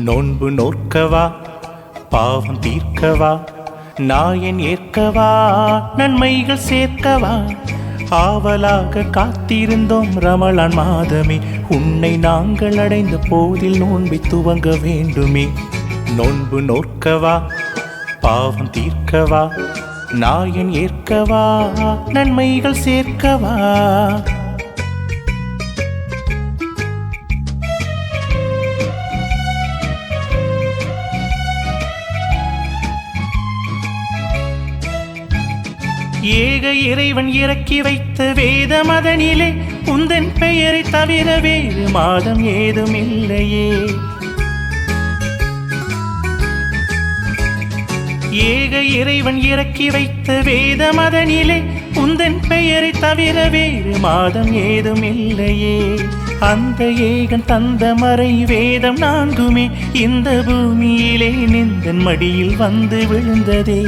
நோன்பு நோற்கவா பாவம் தீர்க்கவா? நாயன் ஏற்கவா? நன்மைகள் சேர்க்கவா? ஆவலாக காத்திருந்தோம் ரமலான் மாதமே. உன்னை நாங்கள் அடைந்த போதில் நோன்பை துவங்க வேண்டுமே. நோன்பு நோற்கவா பாவம் தீர்க்கவா? நாயன் ஏற்கவா? நன்மைகள் சேர்க்கவா? ஏக இறைவன் இறக்கி வைத்த வேத மதனிலே உந்தன் பெயரை தவிர வேறு மாதம் ஏதும் இல்லையே. ஏக இறைவன் இறக்கி வைத்த வேத மதனிலே உந்தன் பெயரை தவிர வேறு மாதம் ஏதும் இல்லையே. அந்த ஏகன் தந்த மறை வேதம் நான்குமே இந்த பூமியிலே நிந்தன் மடியில் வந்து விழுந்ததே.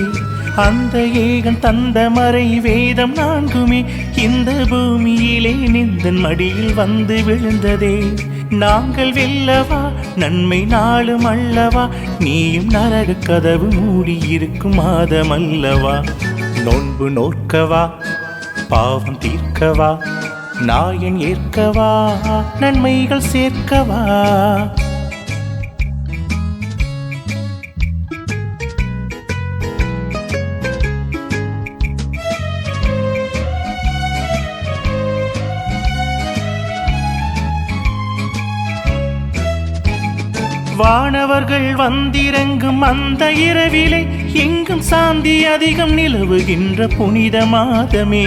அந்த ஏகன் தந்த மறை வேதம் நான்குமே. இந்த பூமியிலே நிந்தன் மடியில் வந்து விழுந்ததே. நாங்கள் வெல்லவா? நன்மை நாளும் அல்லவா? நீயும் நரக கதவு மூடி இருக்கும் மாதம் அல்லவா நோன்பு நோற்கவா பாவம் தீர்க்கவா? நாயன் ஏற்கவா? நன்மைகள் சேர்க்கவா? வானவர்கள் வந்திறங்கும் அந்த இரவிலே எங்கும் சாந்தி அதிகம் நிலவுகின்ற புனித மாதமே.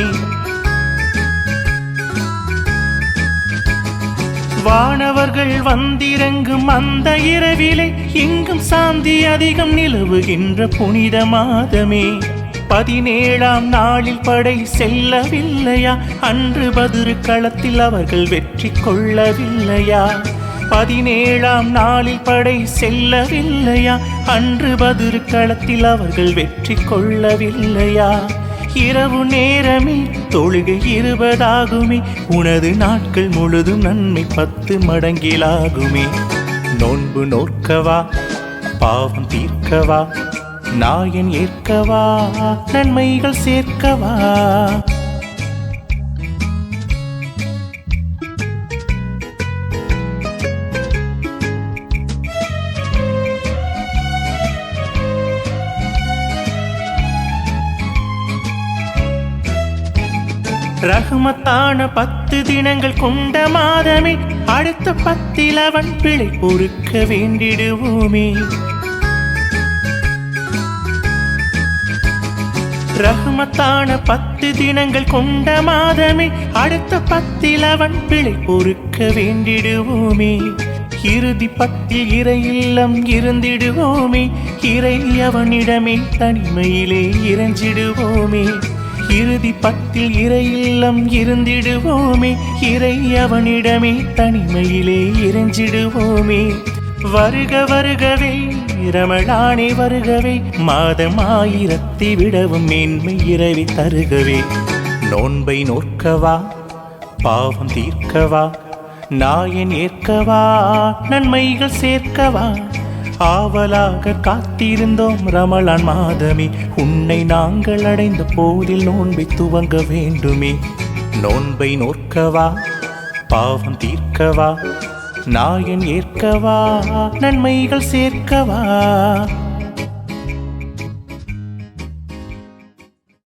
வானவர்கள் வந்திறங்கும் அந்த இரவிலே எங்கும் சாந்தி அதிகம் நிலவுகின்ற புனித மாதமே. பதினேழாம் நாளில் படை செல்லவில்லையா? அன்று பதிரு களத்தில் அவர்கள் வெற்றி கொள்ளவில்லையா? பதினேழாம் நாளில் படை செல்லவில்லையா? அன்று பதிரு களத்தில் அவர்கள் வெற்றி கொள்ளவில்லையா? இரவு நேரமே தொழுகை இருபதாகுமே. உனது நாட்கள் முழுதும் நன்மை பத்து மடங்கிலாகுமே. நோன்பு நோற்கவா பாவம் தீர்க்கவா? நாயன் ஏற்கவா? நன்மைகள் சேர்க்கவா? ரகுமத்தான பத்து தினங்கள் கொண்ட மாதமே அடுத்த பத்தில் அவன் பிழை பொறுக்க வேண்டிடுவோமே. ரகுமத்தான பத்து தினங்கள் கொண்ட மாதமே அடுத்த பத்தில் அவன் பிழை பொறுக்க வேண்டிடுவோமே. இறுதி பத்தில் இறை இல்லம் இருந்திடுவோமே. இறை அவனிடமே தனிமையிலே இறைஞ்சிடுவோமே. இறுதி பத்தில் இறையில்லம் இருந்திடுவோமே. இறை அவனிடமே தனிமையிலே இறைஞ்சிடுவோமே. வருக வருகவே ரமணானே வருகவே மாதம் ஆயிரத்தி விடவும் மேன்மை இரவி தருகவே. நோன்பை நோற்கவா பாவம் தீர்க்கவா நாயன் ஏற்கவா நன்மைகள் சேர்க்கவா ஆவலாக காத்திருந்தோம் ரமலான் மாதமே. உன்னை நாங்கள் அடைந்த போதில் நோன்பை துவங்க வேண்டுமே. நோன்பை நோக்கவா பாவம் தீர்க்கவா? நாயன் ஏற்கவா? நன்மைகள் சேர்க்கவா?